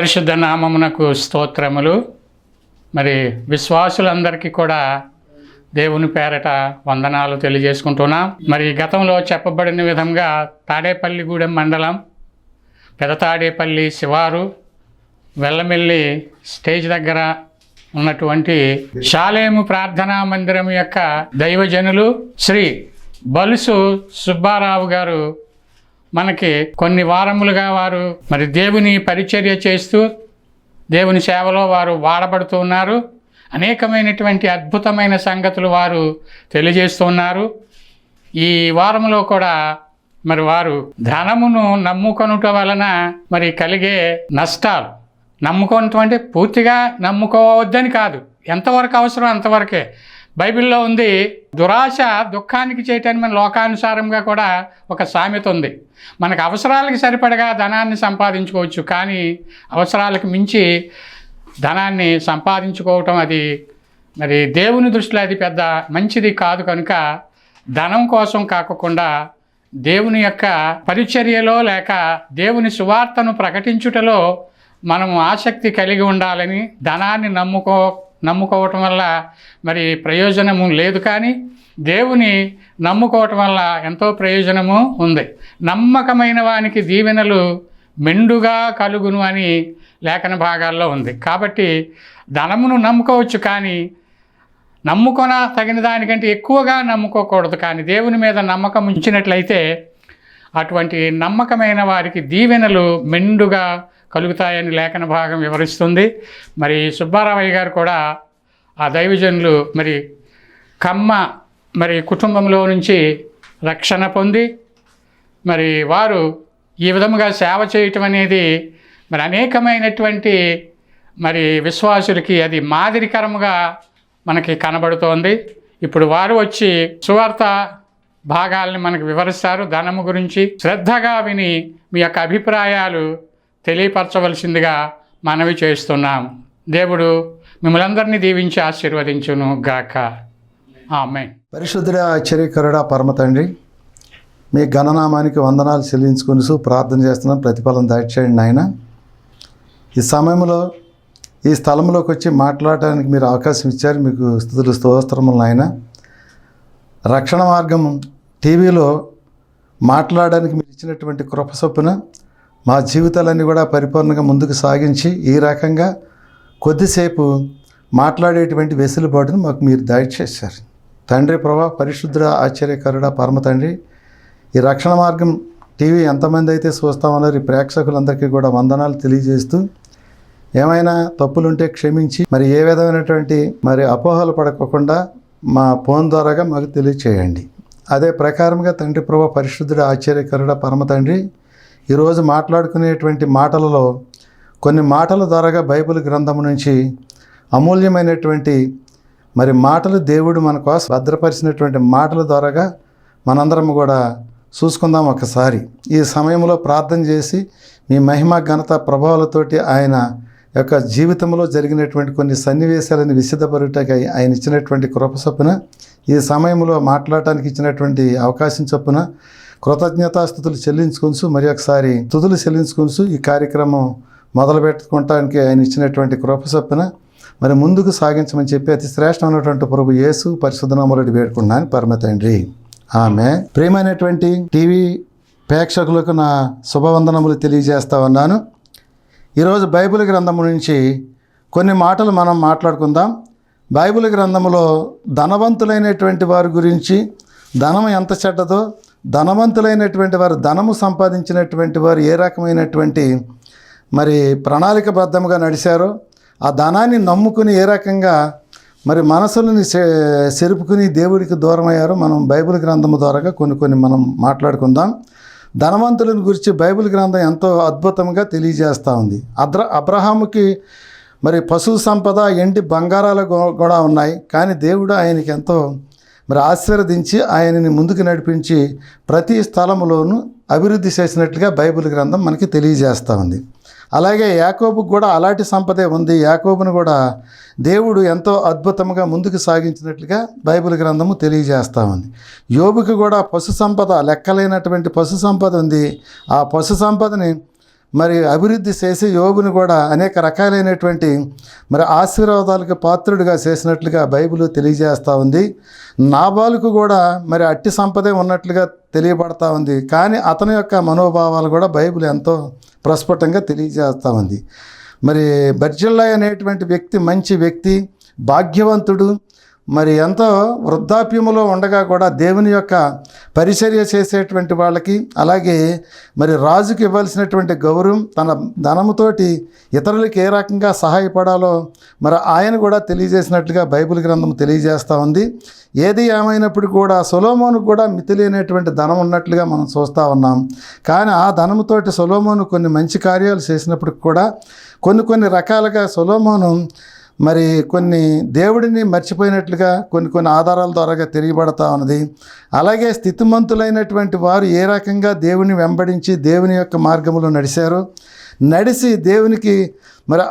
పరిశుద్ధ నామమునకు స్తోత్రములు. మరి విశ్వాసులందరికీ కూడా దేవుని పేరట వందనాలు తెలియజేసుకుంటున్నాం. మరి గతంలో చెప్పబడిన విధంగా తాడేపల్లిగూడెం మండలం పెదతాడేపల్లి శివారు వెల్లమెల్లి స్టేజ్ దగ్గర ఉన్నటువంటి శాలేము ప్రార్థనా మందిరం యొక్క దైవజనులు శ్రీ బలుసు సుబ్బారావు గారు మనకి కొన్ని వారములుగా వారు మరి దేవుని పరిచర్య చేస్తూ దేవుని సేవలో వారు వాడబడుతూ ఉన్నారు. అనేకమైనటువంటి అద్భుతమైన సంగతులు వారు తెలియజేస్తున్నారు ఈ వారంలో కూడా మరి వారు ధనమును నమ్ముకొనుట వలన మరి కలిగే నష్టాలు. నమ్ముకోవటం పూర్తిగా నమ్ముకోవద్దని కాదు. ఎంతవరకు అవసరం అంతవరకే. బైబిల్లో ఉంది దురాశ దుఃఖానికి చేయటాన్ని మన లోకానుసారంగా కూడా ఒక సామెత ఉంది. మనకు అవసరాలకు సరిపడగా ధనాన్ని సంపాదించుకోవచ్చు కానీ అవసరాలకు మించి ధనాన్ని సంపాదించుకోవటం అది మరి దేవుని దృష్టిలో అది పెద్ద మంచిది కాదు కనుక ధనం కోసం కాకుండా దేవుని యొక్క పరిచర్యలో లేక దేవుని సువార్తను ప్రకటించుటలో మనము ఆసక్తి కలిగి ఉండాలని ధనాన్ని నమ్ముకో నమ్ముకోవటం వల్ల మరి ప్రయోజనము లేదు కానీ దేవుని నమ్ముకోవటం వల్ల ఎంతో ప్రయోజనము ఉంది. నమ్మకమైన వానికి దీవెనలు మెండుగా కలుగును అని లేఖన భాగాల్లో ఉంది. కాబట్టి ధనమును నమ్ముకోవచ్చు కానీ నమ్ముకొన తగిన దానికంటే ఎక్కువగా నమ్ముకోకూడదు కానీ దేవుని మీద నమ్మకం ఉంచినట్లయితే అటువంటి నమ్మకమైన వారికి దీవెనలు మెండుగా కలుగుతాయని లేఖన భాగం వివరిస్తుంది. మరి సుబ్బారావయ్య గారు కూడా ఆ దైవజనులు మరి కమ్మ మరి కుటుంబంలో నుంచి రక్షణ పొంది మరి వారు ఈ విధముగా సేవ చేయటం అనేది మరి అనేకమైనటువంటి మరి విశ్వాసులకి అది మాదిరికరముగా మనకి కనబడుతోంది. ఇప్పుడు వారు వచ్చి సువార్త భాగాల్ని మనకు వివరిస్తారు. ధనము గురించి శ్రద్ధగా విని మీ యొక్క అభిప్రాయాలు తెలియపరచవలసిందిగా మనవి చేస్తున్నాం. దేవుడు మిమ్మలందరినీ దీవించి ఆశీర్వదించును గాక. ఆమె పరిశుద్ధుడ ఆశ్చర్యకరుడ పరమ తండ్రి మీ గణనామానికి వందనాలు చెల్లించుకుని ప్రార్థన చేస్తున్నాం. ప్రతిఫలం దాచేయండి నాయన. ఈ సమయంలో ఈ స్థలంలోకి వచ్చి మాట్లాడడానికి మీరు అవకాశం ఇచ్చారు. మీకు స్థుతులు స్తోత్రములు నాయన. రక్షణ మార్గం టీవీలో మాట్లాడడానికి మీరు ఇచ్చినటువంటి కృప చొప్పున మా జీవితాలన్నీ కూడా పరిపూర్ణంగా ముందుకు సాగించి ఈ రకంగా కొద్దిసేపు మాట్లాడేటువంటి వెసులుబాటును మాకు మీరు దయచేశారు. తండ్రి ప్రభా పరిశుద్ధ ఆశ్చర్యకరుడ పరమ తండ్రి ఈ రక్షణ మార్గం టీవీ ఎంతమంది అయితే చూస్తామన్నారు ఈ ప్రేక్షకులందరికీ కూడా వందనాలు తెలియజేస్తూ ఏమైనా తప్పులుంటే క్షమించి మరి ఏ విధమైనటువంటి మరి అపోహలు పడకోకుండా మా ఫోన్ ద్వారాగా మాకు తెలియచేయండి. అదే ప్రకారంగా తండ్రి ప్రభా పరిశుద్ధుడు ఆశ్చర్యకరుడ పరమ తండ్రి ఈరోజు మాట్లాడుకునేటువంటి మాటలలో కొన్ని మాటల ద్వారాగా బైబిల్ గ్రంథం నుంచి అమూల్యమైనటువంటి మరి మాటలు దేవుడు మన కోసం భద్రపరిచినటువంటి మాటల ద్వారాగా మనందరం కూడా చూసుకుందాం ఒకసారి. ఈ సమయంలో ప్రార్థన చేసి మీ మహిమ ఘనత ప్రభావాలతోటి ఆయన యొక్క జీవితంలో జరిగినటువంటి కొన్ని సన్నివేశాలను విసిద్ధపరుటకి ఆయన ఇచ్చినటువంటి కృప చొప్పున ఈ సమయంలో మాట్లాడటానికి ఇచ్చినటువంటి అవకాశం చొప్పున కృతజ్ఞతాస్థుతులు చెల్లించుకొని మరి ఒకసారి తుదులు చెల్లించుకొని ఈ కార్యక్రమం మొదలు పెట్టుకోవటానికి ఆయన ఇచ్చినటువంటి కృప చొప్పున మరి ముందుకు సాగించమని చెప్పి అతి శ్రేష్టమైనటువంటి ప్రభు యేసు పరిశుద్ధనామరుడి వేడుకున్నాను పరమ తండ్రి. ఆమె. ప్రియమైనటువంటి టీవీ ప్రేక్షకులకు నా శుభవందనములు తెలియజేస్తా ఉన్నాను. ఈరోజు బైబిల్ గ్రంథము నుంచి కొన్ని మాటలు మనం మాట్లాడుకుందాం. బైబిల్ గ్రంథములో ధనవంతులైనటువంటి వారి గురించి ధనం ఎంత చెడ్డదో ధనవంతులైనటువంటి వారు ధనము సంపాదించినటువంటి వారు ఏ రకమైనటువంటి మరి ప్రణాళికబద్ధంగా నడిచారో ఆ ధనాన్ని నమ్ముకుని ఏ రకంగా మరి మనసులని సె- సెరుపుకుని దేవుడికి దూరమయ్యారో మనం బైబిల్ గ్రంథము ద్వారా కొన్ని కొన్ని మనం మాట్లాడుకుందాం. ధనవంతులను గురించి బైబిల్ గ్రంథం ఎంతో అద్భుతంగా తెలియజేస్తూ ఉంది. అద్ర అబ్రహాముకి మరి పశు సంపద ఎండి బంగారాలు కూడా ఉన్నాయి. కానీ దేవుడు ఆయనకి ఎంతో మరి ఆశీర్వదించి ఆయనని ముందుకు నడిపించి ప్రతి స్థలంలోనూ అభివృద్ధి చేసినట్లుగా బైబిల్ గ్రంథం మనకి తెలియజేస్తూ ఉంది. అలాగే యాకోబుకు కూడా అలాంటి సంపదే ఉంది. యాకోబును కూడా దేవుడు ఎంతో అద్భుతంగా ముందుకు సాగించినట్లుగా బైబిల్ గ్రంథము తెలియజేస్తూ ఉంది. యోబుకి కూడా పశు సంపద లెక్కలేనటువంటి పశు సంపద ఉంది. ఆ పశు సంపదని మరి అభివృద్ధి చేసి యోగుని కూడా అనేక రకాలైనటువంటి మరి ఆశీర్వాదాలకు పాత్రుడిగా చేసినట్లుగా బైబిల్ తెలియజేస్తూ ఉంది. నాబాలుకు కూడా మరి అట్టి సంపదే ఉన్నట్లుగా తెలియబడతా ఉంది. కానీ అతని యొక్క మనోభావాలు కూడా బైబిల్ ఎంతో ప్రస్ఫుటంగా తెలియజేస్తూ ఉంది. మరి బర్జిల్లా అనేటువంటి వ్యక్తి మంచి వ్యక్తి భాగ్యవంతుడు మరి ఎంతో వృద్ధాప్యములో ఉండగా కూడా దేవుని యొక్క పరిచర్య చేసేటువంటి వాళ్ళకి అలాగే మరి రాజుకి ఇవ్వాల్సినటువంటి గౌరవం తన ధనముతోటి ఇతరులకి ఏ రకంగా సహాయపడాలో మరి ఆయన కూడా తెలియజేసినట్లుగా బైబిల్ గ్రంథం తెలియజేస్తూ ఉంది. ఏది ఏమైనప్పుడు కూడా సొలోమోను కూడా మితిలేనటువంటి ధనం ఉన్నట్లుగా మనం చూస్తూ ఉన్నాం. కానీ ఆ ధనముతోటి సొలోమోను కొన్ని మంచి కార్యాలు చేసినప్పటికి కూడా కొన్ని కొన్ని రకాలుగా సొలోమోను మరి కొన్ని దేవుడిని మర్చిపోయినట్లుగా కొన్ని కొన్ని ఆధారాల ద్వారాగా తెలియబడతా ఉన్నది. అలాగే స్థితిమంతులైనటువంటి వారు ఏ రకంగా దేవుని వెంబడించి దేవుని యొక్క మార్గంలో నడిచారు నడిచి దేవునికి మరి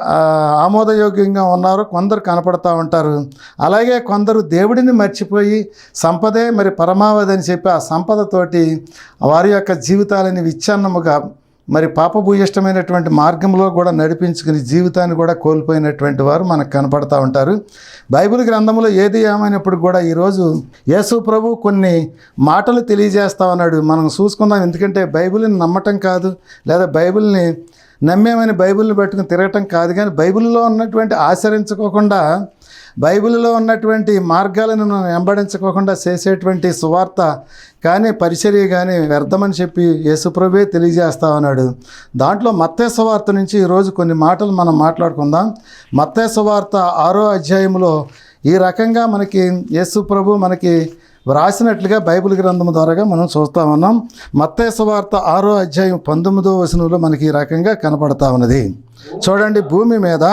ఆమోదయోగ్యంగా ఉన్నారు కొందరు కనపడతా ఉంటారు. అలాగే కొందరు దేవుడిని మర్చిపోయి సంపదే మరి పరమావధి అని చెప్పి ఆ సంపదతోటి వారి యొక్క జీవితాలని విచ్ఛిన్నముగా మరి పాపభూయిష్టమైనటువంటి మార్గంలో కూడా నడిపించుకుని జీవితాన్ని కూడా కోల్పోయినటువంటి వారు మనకు కనపడతా ఉంటారు. బైబిల్ గ్రంథంలో ఏది ఏమైనప్పుడు కూడా ఈరోజు యేసు ప్రభు కొన్ని మాటలు తెలియజేస్తా ఉన్నాడు. మనం చూసుకుందాం ఎందుకంటే బైబిల్ని నమ్మటం కాదు లేదా బైబిల్ని నమ్మేమని బైబిల్ని పెట్టుకుని తిరగటం కాదు కానీ బైబిల్లో ఉన్నటువంటి ఆచరించుకోకుండా బైబిల్లో ఉన్నటువంటి మార్గాలను మనం వెంబడించుకోకుండా చేసేటువంటి సువార్త కానీ పరిచర్య కానీ వ్యర్థమని చెప్పి యేసుప్రభే తెలియజేస్తా ఉన్నాడు దాంట్లో మత్తే నుంచి ఈరోజు కొన్ని మాటలు మనం మాట్లాడుకుందాం. మత్తే ఆరో అధ్యాయంలో ఈ రకంగా మనకి యేసుప్రభు మనకి వ్రాసినట్లుగా బైబిల్ గ్రంథం ద్వారాగా మనం చూస్తూ ఉన్నాం. మత్తయ్య ఆరో అధ్యాయం పంతొమ్మిదో వచనంలో మనకి ఈ రకంగా కనపడతా ఉన్నది. చూడండి భూమి మీద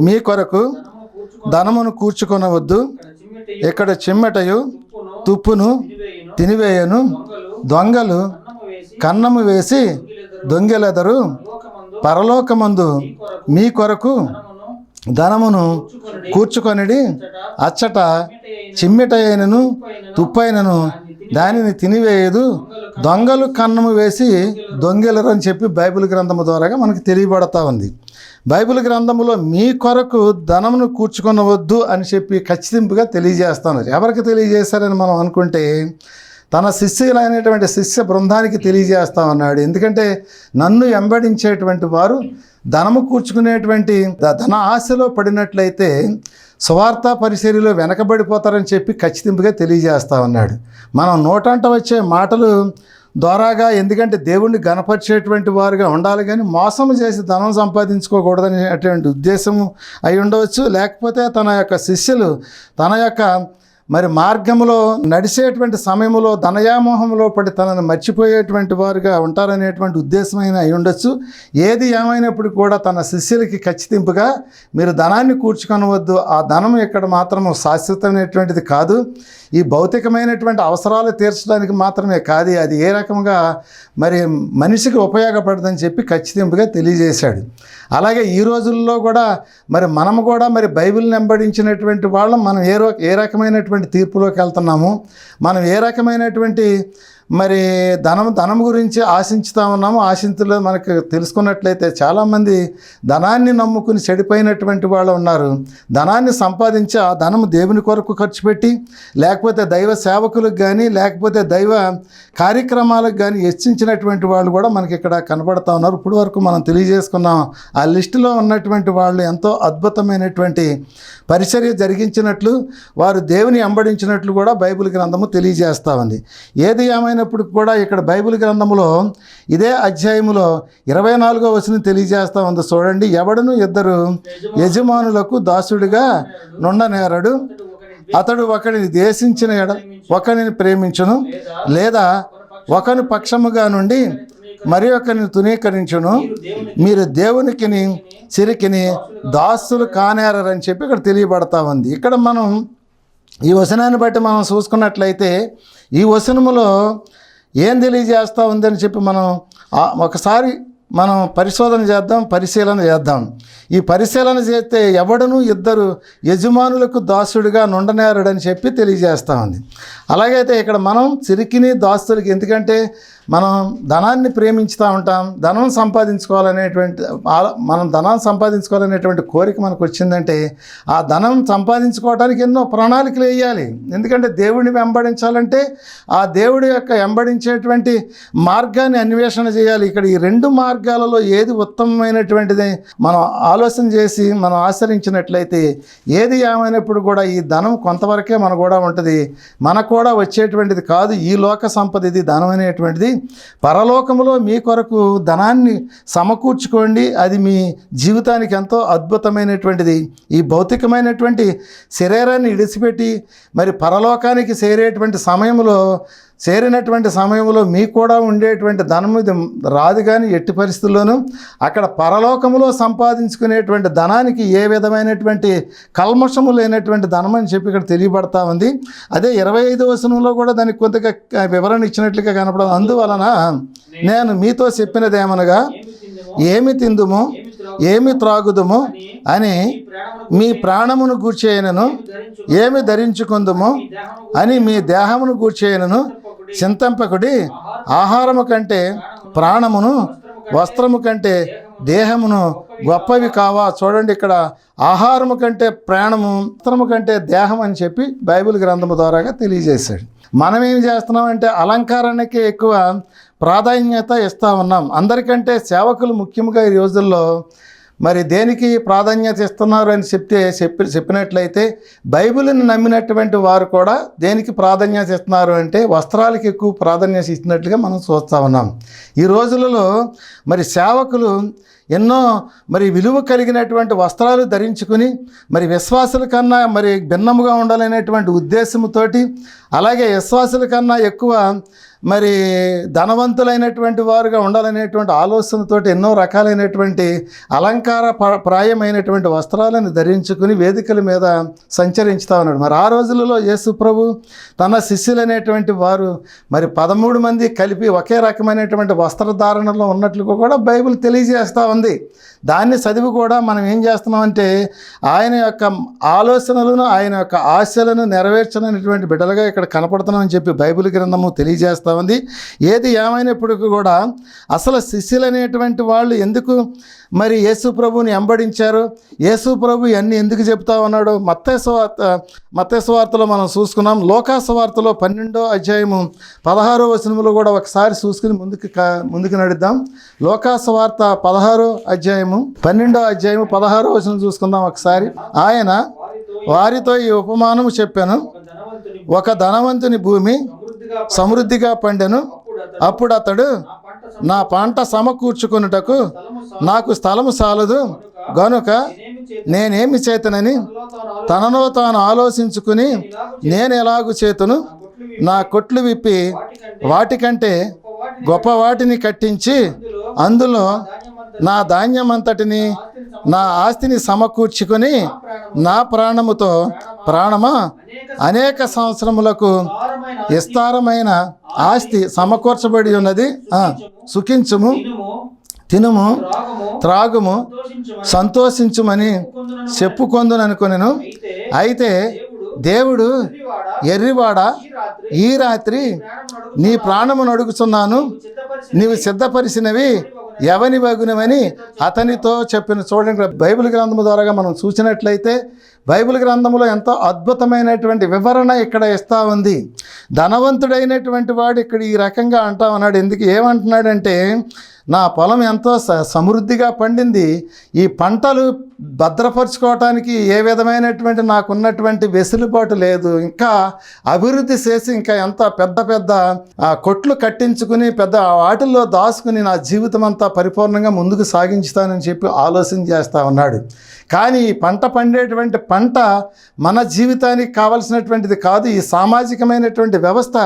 మీ కొరకు ధనమును కూర్చుకొనవద్దు. ఇక్కడ చిమ్మటయు తుప్పును తినివేయను. దొంగలు కన్నము వేసి దొంగెలెదరు. పరలోకమందు మీ కొరకు ధనమును కూర్చుకొనిడి అచ్చట చిమ్మిటైనను తుప్పైనను దానిని తినివేయదు. దొంగలు కన్నము వేసి దొంగెలరు అని చెప్పి బైబిల్ గ్రంథము ద్వారాగా మనకు తెలియబడతా ఉంది. బైబిల్ గ్రంథములో మీ కొరకు ధనమును కూర్చుకొనవద్దు అని చెప్పి ఖచ్చితంపుగా తెలియజేస్తున్నారు ఎవరికి తెలియజేశారని మనం అనుకుంటే తన శిష్యులైనటువంటి శిష్య బృందానికి తెలియజేస్తామన్నాడు. ఎందుకంటే నన్ను వెంబడించేటువంటి వారు ధనము కూర్చుకునేటువంటి ధన ఆశలో పడినట్లయితే స్వార్థ పరిశీలిలో వెనకబడిపోతారని చెప్పి ఖచ్చితింపుగా తెలియజేస్తా ఉన్నాడు మనం నోటంట వచ్చే మాటలు ద్వారాగా ఎందుకంటే దేవుణ్ణి గణపరిచేటువంటి వారుగా ఉండాలి కానీ మోసం చేసి ధనం సంపాదించుకోకూడదనేటువంటి ఉద్దేశం అయి ఉండవచ్చు. లేకపోతే తన యొక్క శిష్యులు తన యొక్క మరి మార్గంలో నడిచేటువంటి సమయంలో ధనయామోహంలో పడి తనను మర్చిపోయేటువంటి వారుగా ఉంటారనేటువంటి ఉద్దేశమైన అయి ఉండొచ్చు. ఏది ఏమైనప్పుడు కూడా తన శిష్యులకి ఖచ్చితింపుగా మీరు ధనాన్ని కూర్చుకొనవద్దు. ఆ ధనం ఇక్కడ మాత్రం శాశ్వతమైనటువంటిది కాదు. ఈ భౌతికమైనటువంటి అవసరాలు తీర్చడానికి మాత్రమే కాదు. అది ఏ రకంగా మరి మనిషికి ఉపయోగపడదని చెప్పి ఖచ్చితింపుగా తెలియజేశాడు. అలాగే ఈ రోజుల్లో కూడా మరి మనము కూడా మరి బైబిల్ వెంబడించినటువంటి వాళ్ళం. మనం ఏ రో ఏ రకమైనటువంటి తీర్పులోకి వెళ్తున్నాము. మనం ఏ రకమైనటువంటి మరి ధనం ధనం గురించి ఆశించుతా ఉన్నాము. ఆశించలో మనకు తెలుసుకున్నట్లయితే చాలామంది ధనాన్ని నమ్ముకుని చెడిపోయినటువంటి వాళ్ళు ఉన్నారు. ధనాన్ని సంపాదించి ఆ ధనం దేవుని కొరకు ఖర్చు పెట్టి లేకపోతే దైవ సేవకులకు కానీ లేకపోతే దైవ కార్యక్రమాలకు కానీ హెచ్చించినటువంటి వాళ్ళు కూడా మనకి ఇక్కడ కనబడతా ఉన్నారు. ఇప్పుడు వరకు మనం తెలియజేసుకున్నాం. ఆ లిస్టులో ఉన్నటువంటి వాళ్ళు ఎంతో అద్భుతమైనటువంటి పరిచర్య జరిగించినట్లు వారు దేవుని అంబడించినట్లు కూడా బైబిల్ గ్రంథము తెలియజేస్తూ ఉంది. ఏది ఏమైనా ఏమైనప్పుడు కూడా ఇక్కడ బైబిల్ గ్రంథములో ఇదే అధ్యాయములో ఇరవై నాలుగో వచనం తెలియజేస్తూ ఉంది. చూడండి ఎవడను ఇద్దరు యజమానులకు దాసుడిగా నుండనేరడు. అతడు ఒకడిని దేశించిన ఎడ ఒకరిని ప్రేమించును లేదా ఒకని పక్షముగా నుండి మరి ఒకరిని తునీకరించును మీరు దేవునికిని చిరికిని దాసులు కానేరని చెప్పి ఇక్కడ తెలియబడతా ఉంది. ఇక్కడ మనం ఈ వచనాన్ని బట్టి మనం చూసుకున్నట్లయితే ఈ వచనములో ఏం తెలియజేస్తూ ఉందని చెప్పి మనం ఒకసారి మనం పరిశోధన చేద్దాం పరిశీలన చేద్దాం. ఈ పరిశీలన చేస్తే ఎవడను ఇద్దరు యజమానులకు దాసుడిగా నుండనేరడని చెప్పి తెలియజేస్తూ ఉంది. అలాగైతే ఇక్కడ మనం చిరికిని దాస్తులకి ఎందుకంటే మనం ధనాన్ని ప్రేమించుతూ ఉంటాం ధనం సంపాదించుకోవాలనేటువంటి మనం ధనాన్ని సంపాదించుకోవాలనేటువంటి కోరిక మనకు వచ్చిందంటే ఆ ధనం సంపాదించుకోవడానికి ఎన్నో ప్రణాళికలు వేయాలి. ఎందుకంటే దేవుడిని వెంబడించాలంటే ఆ దేవుడి యొక్క వెంబడించేటువంటి మార్గాన్ని అన్వేషణ చేయాలి. ఇక్కడ ఈ రెండు మార్గాలలో ఏది ఉత్తమమైనటువంటిది మనం ఆలోచన చేసి మనం ఆచరించినట్లయితే ఏది ఏమైనప్పుడు కూడా ఈ ధనం కొంతవరకే మన కూడా ఉంటుంది. మనకు కూడా వచ్చేటువంటిది కాదు ఈ లోక సంపద ఇది ధనం అనేటువంటిది పరలోకములో మీ కొరకు ధనాన్ని సమకూర్చుకోండి. అది మీ జీవితానికి ఎంతో అద్భుతమైనటువంటిది. ఈ భౌతికమైనటువంటి శరీరాన్ని ఇడిచిపెట్టి మరి పరలోకానికి చేరేటువంటి సమయంలో చేరినటువంటి సమయంలో మీకు కూడా ఉండేటువంటి ధనం ఇది రాదు కానీ ఎట్టి పరిస్థితుల్లోనూ అక్కడ పరలోకములో సంపాదించుకునేటువంటి ధనానికి ఏ విధమైనటువంటి కల్మషము లేనటువంటి ధనం అని చెప్పి ఇక్కడ తెలియబడతా ఉంది. అదే ఇరవై ఐదు వచనంలో కూడా దానికి కొంతగా వివరణ ఇచ్చినట్లుగా కనపడదు అందువలన నేను మీతో చెప్పినది ఏమనగా ఏమి తిందుము ఏమి త్రాగుదుము అని మీ ప్రాణమును గూర్చేయనను ఏమి ధరించుకుందుము అని మీ దేహమును గూర్చేయనను చింతంపకుడి ఆహారము కంటే ప్రాణమును వస్త్రము కంటే దేహమును గొప్పవి కావా? చూడండి ఇక్కడ ఆహారము కంటే ప్రాణము వస్త్రము కంటే దేహం అని చెప్పి బైబిల్ గ్రంథము ద్వారాగా తెలియజేశాడు. మనం ఏం చేస్తున్నామంటే అలంకారానికి ఎక్కువ ప్రాధాన్యత ఇస్తూ ఉన్నాం. అందరికంటే సేవకులు ముఖ్యంగా ఈ రోజుల్లో మరి దేనికి ప్రాధాన్యత ఇస్తున్నారు అని చెప్తే చెప్పి చెప్పినట్లయితే బైబిల్ని నమ్మినటువంటి వారు కూడా దేనికి ప్రాధాన్యత ఇస్తున్నారు అంటే వస్త్రాలకు ఎక్కువ ప్రాధాన్యత ఇచ్చినట్లుగా మనం చూస్తూ ఉన్నాం. ఈ రోజులలో మరి సేవకులు ఎన్నో మరి విలువ కలిగినటువంటి వస్త్రాలు ధరించుకుని మరి విశ్వాసుల కన్నా మరి భిన్నముగా ఉండాలనేటువంటి ఉద్దేశంతోటి అలాగే విశ్వాసుల కన్నా ఎక్కువ మరి ధనవంతులైనటువంటి వారుగా ఉండాలనేటువంటి ఆలోచనతో ఎన్నో రకాలైనటువంటి అలంకార ప్రాయమైనటువంటి వస్త్రాలను ధరించుకుని వేదికల మీద సంచరించుతా ఉన్నాడు. మరి ఆ రోజులలో యేసు ప్రభు తన శిష్యులైనటువంటి వారు మరి పదమూడు మంది కలిపి ఒకే రకమైనటువంటి వస్త్రధారణలో ఉన్నట్లుగా కూడా బైబిల్ తెలియజేస్తూ ఉంది. దాన్ని చదివి కూడా మనం ఏం చేస్తున్నామంటే ఆయన యొక్క ఆలోచనలను ఆయన యొక్క ఆశలను నెరవేర్చనటువంటి బిడ్డలుగా ఇక్కడ కనపడుతున్నామని చెప్పి బైబిల్ గ్రంథము తెలియజేస్తూ ఉంది. ఏది ఏమైనప్పటికీ కూడా అసలు శిష్యులు అనేటువంటి వాళ్ళు ఎందుకు మరి యేసు ప్రభుని వెంబడించారు? యేసు ప్రభు ఇవన్నీ ఎందుకు చెప్తా ఉన్నాడు మత్తేశ్వార్త మత్తేశ్వార్తలో మనం చూసుకున్నాం. లోకాసువార్తలో పన్నెండో అధ్యాయము పదహారో వచనములు కూడా ఒకసారి చూసుకుని ముందుకు ముందుకు నడుద్దాం. లోకాసువార్త పదహారో అధ్యాయము పన్నెండో అధ్యాయము పదహారో వచనం చూసుకుందాం ఒకసారి. ఆయన వారితో ఈ ఉపమానము చెప్పాను. ఒక ధనవంతుని భూమి సమృద్ధిగా పండెను. అప్పుడు అతడు నా పంట సమకూర్చుకొనుటకు నాకు స్థలము సాలదు. గనుక నేనేమి చేతనని తనలో తాను ఆలోచించుకుని నేను ఎలాగు చేతును? నా కొట్లు విప్పి వాటికంటే గొప్ప వాటిని కట్టించి అందులో నా ధాన్యమంతటిని నా ఆస్తిని సమకూర్చుకొని నా ప్రాణముతో ప్రాణమా? అనేక సంవత్సరములకు విస్తారమైన ఆస్తి సమకూర్చబడి ఉన్నది? సుఖించుము తినుము త్రాగుము సంతోషించుమని చెప్పుకొందుననుకొనెను అయితే దేవుడు ఎర్రివాడ ఈ రాత్రి నీ ప్రాణమును అడుగుచున్నాను నీవు సిద్ధపరిచినవి. ఎవని వగునవని అతనితో చెప్పిన చూడండి. బైబిల్ గ్రంథము ద్వారా మనం చూసినట్లయితే బైబిల్ గ్రంథంలో ఎంతో అద్భుతమైనటువంటి వివరణ ఇక్కడ ఇస్తా ఉంది. ధనవంతుడైనటువంటి వాడు ఇక్కడ ఈ రకంగా అంటా ఉన్నాడు. ఎందుకు? ఏమంటున్నాడంటే నా పొలం ఎంతో స- సమృద్ధిగా పండింది. ఈ పంటలు భద్రపరుచుకోవటానికి ఏ విధమైనటువంటి నాకున్నటువంటి వెసులుబాటు లేదు. ఇంకా అభివృద్ధి చేసి ఇంకా ఎంత పెద్ద పెద్ద ఆ, కొట్లు కట్టించుకుని పెద్ద వాటిల్లో దాచుకుని నా జీవితం అంతా పరిపూర్ణంగా ముందుకు సాగించుతానని చెప్పి ఆలోచన చేస్తూ ఉన్నాడు. కానీ ఈ పంట పండేటువంటి పంట మన జీవితానికి కావలసినటువంటిది కాదు. ఈ సామాజికమైనటువంటి వ్యవస్థ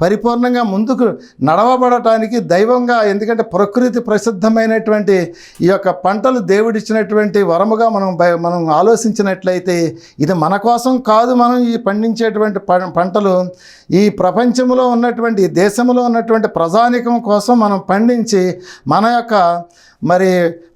పరిపూర్ణంగా ముందుకు నడవబడటానికి దైవంగా ఎందుకంటే ప్రకృతి ప్రసిద్ధమైనటువంటి ఈ యొక్క పంటలు దేవుడిచ్చినటువంటి వరముగా మనం మనం ఆలోచించినట్లయితే ఇది మన కోసం కాదు. మనం ఈ పండించేటువంటి ప- పంటలు ఈ ప్రపంచంలో ఉన్నటువంటి దేశంలో ఉన్నటువంటి ప్రజానికం కోసం మనం పండించి మన యొక్క మరి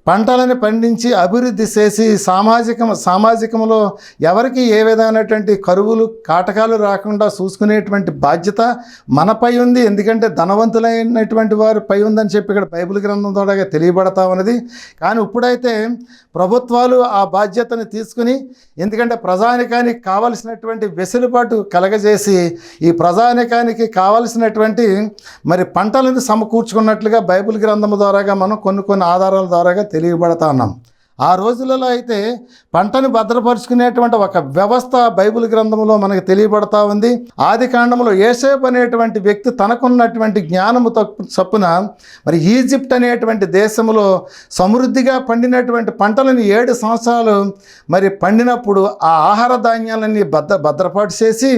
పంటలను పండించి అభివృద్ధి చేసి సామాజిక సామాజికంలో ఎవరికి ఏ విధమైనటువంటి కరువులు కాటకాలు రాకుండా చూసుకునేటువంటి బాధ్యత మనపై ఉంది. ఎందుకంటే ధనవంతులైనటువంటి వారిపై ఉందని చెప్పి ఇక్కడ బైబిల్ గ్రంథం ద్వారా తెలియబడతా ఉన్నది. కానీ ఇప్పుడైతే ప్రభుత్వాలు ఆ బాధ్యతను తీసుకుని ఎందుకంటే ప్రజానికానికి కావలసినటువంటి వెసులుబాటు కలగజేసి ఈ ప్రజానికానికి కావలసినటువంటి మరి పంటలను సమకూర్చుకున్నట్లుగా బైబిల్ గ్రంథం ద్వారాగా మనం కొన్ని కొన్ని ఆధారాల ద్వారాగా తెలియబడతా ఉన్నాం ఆ రోజులలో అయితే పంటను భద్రపరుచుకునేటువంటి ఒక వ్యవస్థ బైబిల్ గ్రంథంలో మనకు తెలియబడతా ఉంది. ఆది కాండంలో ఏసేపు అనేటువంటి వ్యక్తి తనకున్నటువంటి జ్ఞానము తప్పు చప్పున మరి ఈజిప్ట్ అనేటువంటి దేశంలో సమృద్ధిగా పండినటువంటి పంటలను ఏడు సంవత్సరాలు మరి పండినప్పుడు ఆ ఆహార ధాన్యాలన్నీ భద్ర భద్రపాటు చేసి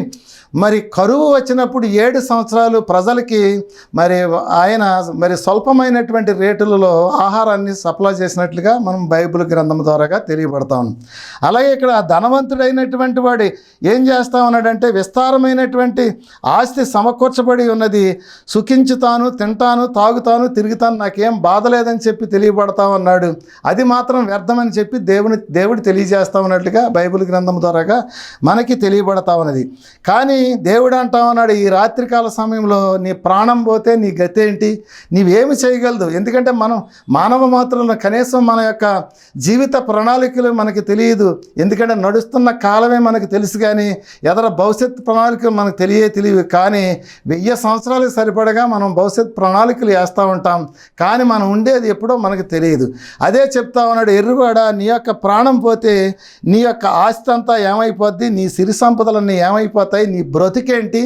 మరి కరువు వచ్చినప్పుడు ఏడు సంవత్సరాలు ప్రజలకి మరి ఆయన మరి స్వల్పమైనటువంటి రేటులలో ఆహారాన్ని సప్లై చేసినట్లుగా మనం బైబిల్ గ్రంథం ద్వారాగా తెలియబడతాం. అలాగే ఇక్కడ ధనవంతుడైనటువంటి వాడు ఏం చేస్తా ఉన్నాడంటే విస్తారమైనటువంటి ఆస్తి సమకూర్చబడి ఉన్నది. సుఖించుతాను తింటాను తాగుతాను తిరుగుతాను నాకేం బాధ లేదని చెప్పి తెలియబడతా ఉన్నాడు. అది మాత్రం వ్యర్థమని చెప్పి దేవుని దేవుడు తెలియజేస్తా ఉన్నట్లుగా బైబిల్ గ్రంథం ద్వారాగా మనకి తెలియబడతా ఉన్నది. కానీ దేవుడు అంటా ఉన్నాడు ఈ రాత్రికాల సమయంలో నీ ప్రాణం పోతే నీ గతి ఏంటి? నీవేమి చేయగలదు? ఎందుకంటే మనం మానవ మాత్రంలో కనీసం మన యొక్క జీవిత ప్రణాళికలు మనకి తెలియదు. ఎందుకంటే నడుస్తున్న కాలమే మనకు తెలుసు కానీ ఎదర భవిష్యత్ ప్రణాళికలు మనకు తెలియే తెలియదు కానీ వెయ్యి సంవత్సరాలకు సరిపడగా మనం భవిష్యత్ ప్రణాళికలు వేస్తూ ఉంటాం. కానీ మనం ఉండేది ఎప్పుడో మనకు తెలియదు. అదే చెప్తా ఉన్నాడు ఎర్రువాడ నీ యొక్క ప్రాణం పోతే నీ యొక్క ఆస్తి అంతా ఏమైపోద్ది? నీ సిరి సంపదలన్నీ ఏమైపోతాయి? నీ బ్రతికేంటి?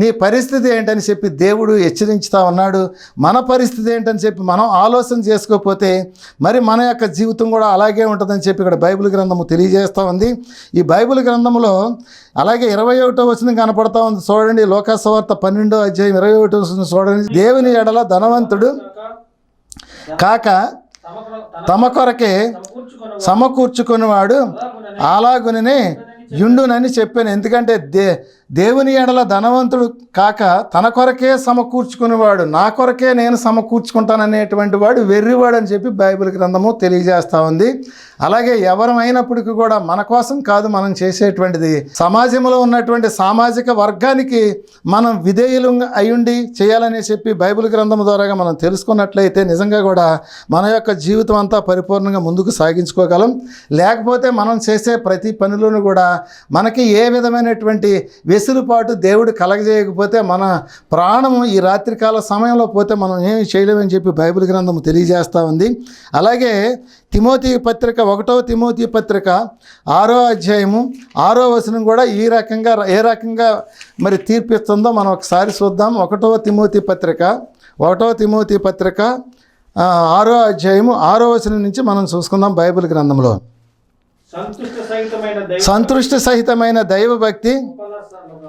నీ పరిస్థితి ఏంటని చెప్పి దేవుడు హెచ్చరించుతా ఉన్నాడు. మన పరిస్థితి ఏంటని చెప్పి మనం ఆలోచన చేసుకోకపోతే మరి మన యొక్క జీవితం కూడా అలాగే ఉంటుందని చెప్పి ఇక్కడ బైబిల్ గ్రంథము తెలియజేస్తూ ఉంది. ఈ బైబిల్ గ్రంథంలో అలాగే ఇరవై ఒకటో వచనం కనపడతా ఉంది. చూడండి లోకాసవార్త పన్నెండో అధ్యాయం ఇరవై ఒకటో వచనం చూడండి. దేవుని ఎడల ధనవంతుడు కాక తమ కొరకే సమకూర్చుకునేవాడు అలాగుననే యుండునని చెప్పాను. ఎందుకంటే దే దేవుని ఎడల ధనవంతుడు కాక తన కొరకే సమకూర్చుకునేవాడు నా కొరకే నేను సమకూర్చుకుంటాననేటువంటి వాడు వెర్రివాడు అని చెప్పి బైబిల్ గ్రంథము తెలియజేస్తూ ఉంది. అలాగే ఎవరమైనప్పటికీ కూడా మన కోసం కాదు మనం చేసేటువంటిది. సమాజంలో ఉన్నటువంటి సామాజిక వర్గానికి మనం విధేయులు అయ్యుండి చేయాలని చెప్పి బైబిల్ గ్రంథం ద్వారా మనం తెలుసుకున్నట్లయితే నిజంగా కూడా మన యొక్క జీవితం అంతా పరిపూర్ణంగా ముందుకు సాగించుకోగలం. లేకపోతే మనం చేసే ప్రతి పనిలోనూ కూడా మనకి ఏ విధమైనటువంటి వెసులుబాటు దేవుడు కలగజేయకపోతే మన ప్రాణము ఈ రాత్రికాల సమయంలో పోతే మనం ఏమి చేయలేమని చెప్పి బైబిల్ గ్రంథం తెలియజేస్తూ ఉంది. అలాగే తిమోతి పత్రిక ఒకటో తిమోతి పత్రిక ఆరో అధ్యాయము ఆరో వచనం కూడా ఈ రకంగా ఏ రకంగా మరి తీర్పిస్తుందో మనం ఒకసారి చూద్దాం. ఒకటో తిమోతి పత్రిక ఒకటో తిమోతి పత్రిక ఆరో అధ్యాయము ఆరో వచనం నుంచి మనం చూసుకుందాం బైబిల్ గ్రంథంలో. సంతుష్ట సహితమైన దైవభక్తి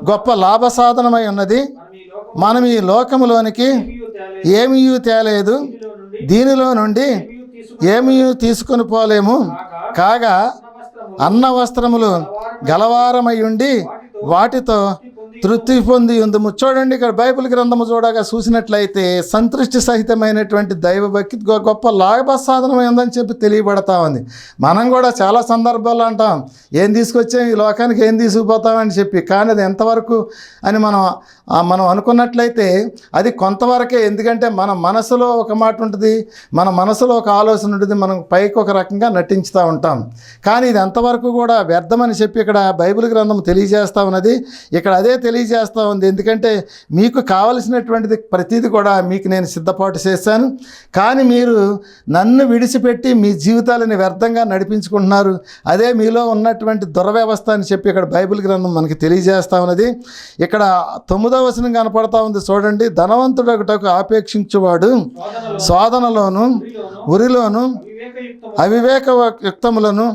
గొప్ప లాభ సాధనమై ఉన్నది. మనం ఈ లోకములోనికి ఏమీ తేలేదు. దీనిలో నుండి ఏమీ తీసుకొని పోలేము. కాగా అన్న వస్త్రములు గలవారమై ఉండి వాటితో తృప్తి పొంది ఉందము. చూడండి ఇక్కడ బైబిల్ గ్రంథము చూడగా చూసినట్లయితే సంతృష్టి సహితమైనటువంటి దైవభక్తి గొ- గొప్ప లాభ సాధనమైందని చెప్పి తెలియబడతా ఉంది. మనం కూడా చాలా సందర్భాల్లో అంటాం ఏం తీసుకొచ్చాం? ఈ లోకానికి ఏం తీసుకుపోతామని చెప్పి. కానీ అది ఎంతవరకు అని మనం మనం అనుకున్నట్లయితే అది కొంతవరకే. ఎందుకంటే మన మనసులో ఒక మాట ఉంటుంది మన మనసులో ఒక ఆలోచన ఉంటుంది మనం పైకి ఒక రకంగా నటించుతూ ఉంటాం. కానీ ఇది ఎంతవరకు కూడా వ్యర్థమని చెప్పి ఇక్కడ బైబిల్ గ్రంథం తెలియజేస్తా ఉన్నది. ఇక్కడ అదే తెలియజేస్తూ ఉంది. ఎందుకంటే మీకు కావలసినటువంటిది ప్రతిది కూడా మీకు నేను సిద్ధపాటు చేశాను. కానీ మీరు నన్ను విడిచిపెట్టి మీ జీవితాలని వ్యర్థంగా నడిపించుకుంటున్నారు. అదే మీలో ఉన్నటువంటి దురవ్యవస్థ అని చెప్పి ఇక్కడ బైబిల్ గ్రంథం మనకి తెలియజేస్తా ఉన్నది. ఇక్కడ తొమ్మిదవ వచనం కనపడతా ఉంది చూడండి. ధనవంతుడొకటకు ఆపేక్షించువాడు శోధనలోను ఉరిలోను అవివేక యుక్తములను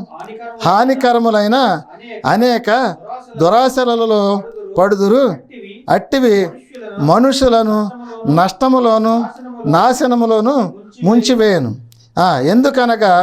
హానికరములైన అనేక దురాశలలో పడుదురు? అట్టివి మనుషులను నష్టములోను నాశనములోను ముంచివేయను. ఎందుకనగా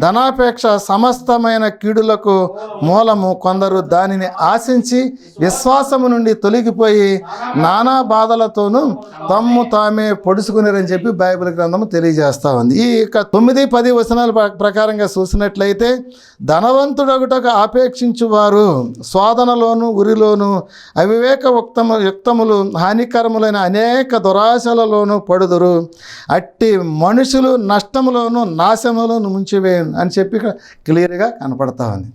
ధనాపేక్ష సమస్తమైన కీడులకు మూలము కొందరు దానిని ఆశించి విశ్వాసము నుండి తొలగిపోయి నానా బాధలతోనూ తమ్ము తామే పొడుచుకునేరని చెప్పి బైబిల్ గ్రంథము తెలియజేస్తా ఉంది. ఈ యొక్క తొమ్మిది పది వచనాల ప్ర- ప్రకారంగా చూసినట్లయితే ధనవంతుడొకటకు ఆపేక్షించువారు శోధనలోను ఉరిలోను అవివేక ఉక్తము యుక్తములు హానికరములైన అనేక దురాశలలోనూ పడుదురు. అట్టి మనుషులు నష్టములోను నాశములను ముంచివేయ అని చెప్పి ఇక్కడ క్లియర్గా కనపడతా ఉంది.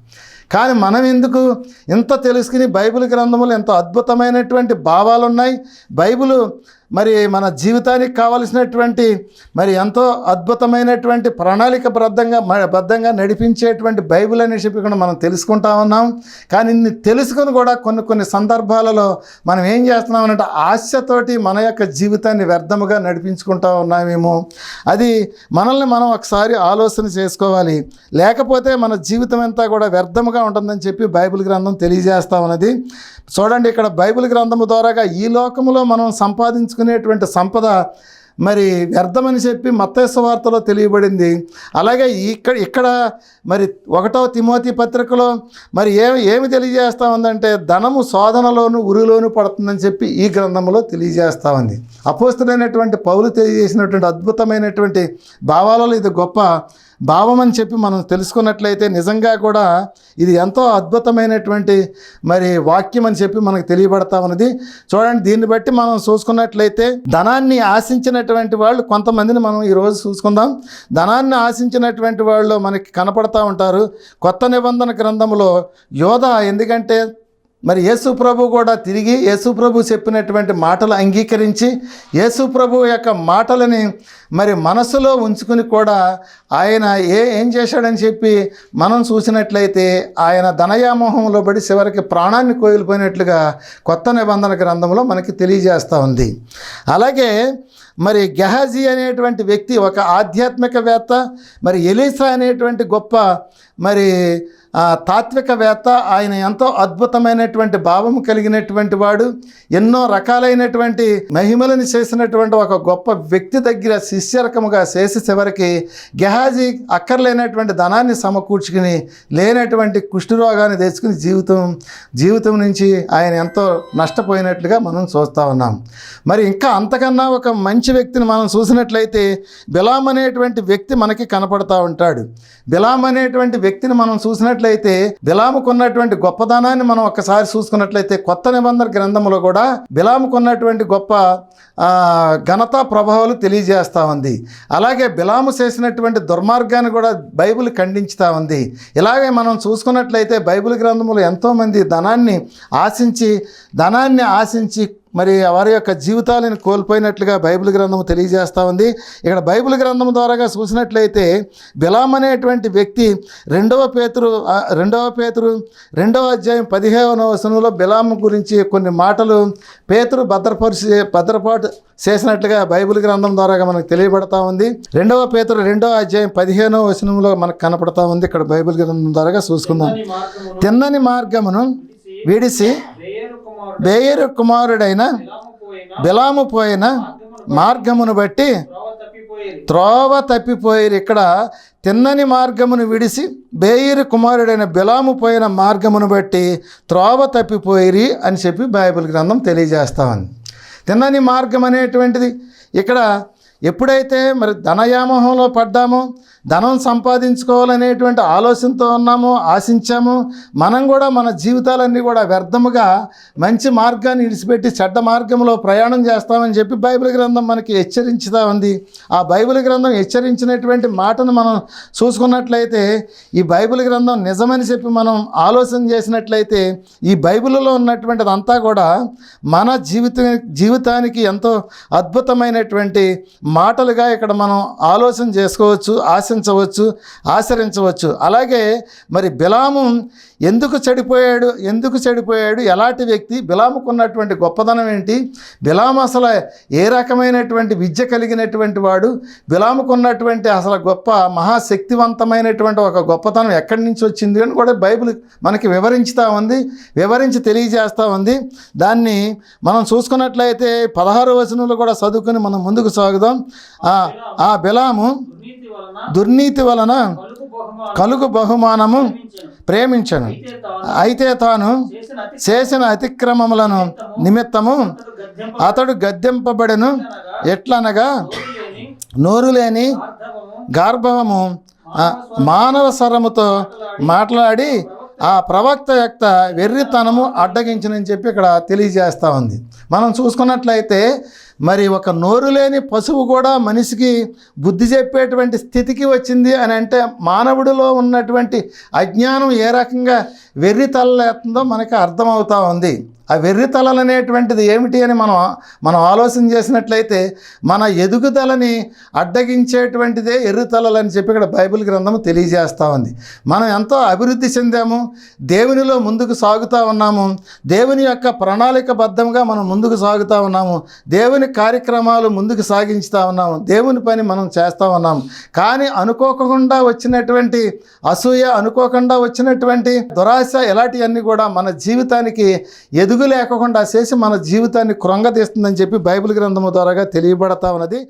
కానీ మనం ఎందుకు ఇంత తెలుసుకుని బైబిల్ గ్రంథములు ఎంతో అద్భుతమైనటువంటి భావాలు ఉన్నాయి బైబిల్ మరి మన జీవితానికి కావలసినటువంటి మరి ఎంతో అద్భుతమైనటువంటి ప్రణాళిక బద్ధంగా బద్ధంగా నడిపించేటువంటి బైబిల్ అనే చెప్పి కూడా మనం తెలుసుకుంటా ఉన్నాం. కానీ ఇన్ని తెలుసుకొని కూడా కొన్ని కొన్ని సందర్భాలలో మనం ఏం చేస్తున్నామంటే ఆశతోటి మన యొక్క జీవితాన్ని వ్యర్థముగా నడిపించుకుంటా ఉన్నామేమో. అది మనల్ని మనం ఒకసారి ఆలోచన చేసుకోవాలి. లేకపోతే మన జీవితం అంతా కూడా వ్యర్థముగా ఉంటుందని చెప్పి బైబిల్ గ్రంథం తెలియజేస్తా ఉన్నది. చూడండి ఇక్కడ బైబిల్ గ్రంథము ద్వారాగా ఈ లోకములో మనం సంపాదించుకునేటువంటి సంపద మరి వ్యర్థమని చెప్పి మత్తేసు వార్తలో తెలియబడింది. అలాగే ఇక్కడ ఇక్కడ మరి ఒకటో తిమోతి పత్రికలో మరి ఏమి ఏమి తెలియజేస్తా ఉందంటే ధనము శోధనలోను ఉరిలోను పడుతుందని చెప్పి ఈ గ్రంథంలో తెలియజేస్తా ఉంది. అపోస్తులైనటువంటి పౌలు తెలియజేసినటువంటి అద్భుతమైనటువంటి భావాలలో ఇది గొప్ప భావం అని చెప్పి మనం తెలుసుకున్నట్లయితే నిజంగా కూడా ఇది ఎంతో అద్భుతమైనటువంటి మరి వాక్యం అని చెప్పి మనకు తెలియబడతా ఉన్నది. చూడండి దీన్ని బట్టి మనం చూసుకున్నట్లయితే ధనాన్ని ఆశించినటువంటి వాళ్ళు కొంతమందిని మనం ఈరోజు చూసుకుందాం. ధనాన్ని ఆశించినటువంటి వాళ్ళు మనకి కనపడతా ఉంటారు. కొత్త నిబంధన గ్రంథంలో యోధ ఎందుకంటే మరి యేసుప్రభు కూడా తిరిగి యేసుప్రభు చెప్పినటువంటి మాటలు అంగీకరించి యేసుప్రభు యొక్క మాటలని మరి మనసులో ఉంచుకుని కూడా ఆయన ఏ ఏం చేశాడని చెప్పి మనం చూసినట్లయితే ఆయన ధనయామోహంలో పడి చివరికి ప్రాణాన్ని కోల్పోయినట్లుగా కొత్త నిబంధన గ్రంథంలో మనకి తెలియజేస్తూ ఉంది. అలాగే మరి గెహాజీ అనేటువంటి వ్యక్తి ఒక ఆధ్యాత్మికవేత్త మరి ఎలీసా అనేటువంటి గొప్ప మరి తాత్వికవేత్త ఆయన ఎంతో అద్భుతమైనటువంటి భావం కలిగినటువంటి వాడు ఎన్నో రకాలైనటువంటి మహిమలను చేసినటువంటి ఒక గొప్ప వ్యక్తి దగ్గర శిష్యరకముగా చేసి చివరికి గెహాజీ అక్కర్లేనటువంటి ధనాన్ని సమకూర్చుకుని లేనటువంటి కుష్ఠరోగాన్ని తెచ్చుకుని జీవితం జీవితం నుంచి ఆయన ఎంతో నష్టపోయినట్లుగా మనం చూస్తూ ఉన్నాం. మరి ఇంకా అంతకన్నా ఒక మంచి వ్యక్తిని మనం చూసినట్లయితే బిలాం అనేటువంటి వ్యక్తి మనకి కనపడతా ఉంటాడు. బిలాం అనేటువంటి వ్యక్తిని మనం చూసినట్టు చూసినట్లయితే బిలాముకున్నటువంటి గొప్పదనాన్ని మనం ఒక్కసారి చూసుకున్నట్లయితే కొత్త నిబంధన గ్రంథంలో కూడా బిలాముకున్నటువంటి గొప్ప ఘనత ప్రభావాలు తెలియజేస్తూ ఉంది. అలాగే బిలాము చేసినటువంటి దుర్మార్గాన్ని కూడా బైబిల్ ఖండించుతూ ఉంది. ఇలాగే మనం చూసుకున్నట్లయితే బైబిల్ గ్రంథములు ఎంతోమంది ధనాన్ని ఆశించి ధనాన్ని ఆశించి మరి వారి యొక్క జీవితాలను కోల్పోయినట్లుగా బైబిల్ గ్రంథం తెలియజేస్తూ ఉంది. ఇక్కడ బైబిల్ గ్రంథం ద్వారాగా చూసినట్లయితే బిలాం అనేటువంటి వ్యక్తి రెండవ పేతురు రెండవ పేతురు రెండవ అధ్యాయం పదిహేనవ వచనంలో బిలాము గురించి కొన్ని మాటలు పేతురు భద్రపరిచి భద్రపాటు చేసినట్లుగా బైబిల్ గ్రంథం ద్వారాగా మనకు తెలియబడతా ఉంది. రెండవ పేతురు రెండవ అధ్యాయం పదిహేనవ వచనంలో మనకు కనపడతా ఉంది. ఇక్కడ బైబిల్ గ్రంథం ద్వారాగా చూసుకుందాం. తిన్నని మార్గమును విడిసి బేయరు కుమారుడైన బిలాము పోయిన మార్గమును బట్టి త్రోవ తప్పిపోయేది త్రోవ తప్పిపోయిరు. ఇక్కడ తిన్నని మార్గమును విడిసి బేయిరు కుమారుడైన బిలాము పోయిన మార్గమును బట్టి త్రోవ తప్పిపోయిరి అని చెప్పి బైబిల్ గ్రంథం తెలియజేస్తామని తిన్నని మార్గం అనేటువంటిది. ఇక్కడ ఎప్పుడైతే మరి ధనయామోహంలో పడ్డామో ధనం సంపాదించుకోవాలనేటువంటి ఆలోచనతో ఉన్నాము ఆశించాము. మనం కూడా మన జీవితాలన్నీ కూడా వ్యర్థముగా మంచి మార్గాన్ని విడిచిపెట్టి చెడ్డ మార్గంలో ప్రయాణం చేస్తామని చెప్పి బైబిల్ గ్రంథం మనకి హెచ్చరించుతా ఉంది. ఆ బైబిల్ గ్రంథం హెచ్చరించినటువంటి మాటను మనం చూసుకున్నట్లయితే ఈ బైబిల్ గ్రంథం నిజమని చెప్పి మనం ఆలోచన చేసినట్లయితే ఈ బైబిల్లో ఉన్నటువంటిదంతా కూడా మన జీవిత జీవితానికి ఎంతో అద్భుతమైనటువంటి మాటలుగా ఇక్కడ మనం ఆలోచన చేసుకోవచ్చు ఆశ ఆశించవచ్చు ఆచరించవచ్చు. అలాగే మరి బిలాము ఎందుకు చెడిపోయాడు ఎందుకు చెడిపోయాడు ఎలాంటి వ్యక్తి బిలాముకున్నటువంటి గొప్పదనం ఏంటి బిలాము అసలు ఏ రకమైనటువంటి విద్య కలిగినటువంటి వాడు బిలాముకున్నటువంటి అసలు గొప్ప మహాశక్తివంతమైనటువంటి ఒక గొప్పతనం ఎక్కడి నుంచి వచ్చింది అని కూడా బైబిల్ మనకి వివరించుతూ ఉంది వివరించి తెలియజేస్తూ ఉంది. దాన్ని మనం చూసుకున్నట్లయితే పదహారు వచనంలో కూడా చదువుకుని మనం ముందుకు సాగుదాం. ఆ బిలాము దుర్నీతి వలన కలుగు బహుమానం కలుగు బహుమానము ప్రేమించెను. అయితే తాను చేసిన అతి చేసిన అతిక్రమములను నిమిత్తము అతడు గద్దెంప అతడు గద్దెంపబడెను ఎట్లనగా లేని నోరు లేని గార్భవము మానవ స్వరముతో మాట్లాడి ఆ ప్రవక్త యొక్క వెర్రితనము అడ్డగించనని చెప్పి ఇక్కడ తెలియజేస్తూ ఉంది. మనం చూసుకున్నట్లయితే మరి ఒక నోరు లేని పశువు కూడా మనిషికి బుద్ధి చెప్పేటువంటి స్థితికి వచ్చింది అని అంటే మానవుడిలో ఉన్నటువంటి అజ్ఞానం ఏ రకంగా వెర్రి తలలేస్తుందో మనకి అర్థమవుతా ఉంది. ఆ వెర్రి తలలు అనేటువంటిది ఏమిటి అని మనం మనం ఆలోచన చేసినట్లయితే మన ఎదుగుదలని అడ్డగించేటువంటిదే ఎర్రి తలలు అని చెప్పి ఇక్కడ బైబిల్ గ్రంథం తెలియజేస్తూ ఉంది. మనం ఎంతో అభివృద్ధి చెందాము దేవునిలో ముందుకు సాగుతూ ఉన్నాము దేవుని యొక్క ప్రణాళికబద్ధంగా మనం ముందుకు సాగుతూ ఉన్నాము దేవుని కార్యక్రమాలు ముందుకు సాగించుతూ ఉన్నాము దేవుని పని మనం చేస్తూ ఉన్నాము. కానీ అనుకోకుండా వచ్చినటువంటి అసూయ అనుకోకుండా వచ్చినటువంటి దురాశ ఇలాంటివన్నీ కూడా మన జీవితానికి ఎదుగు లేకుండా చేసి మన జీవితాన్ని కృంగతీస్తుందని చెప్పి బైబిల్ గ్రంథము ద్వారాగా తెలియబడతా ఉన్నది.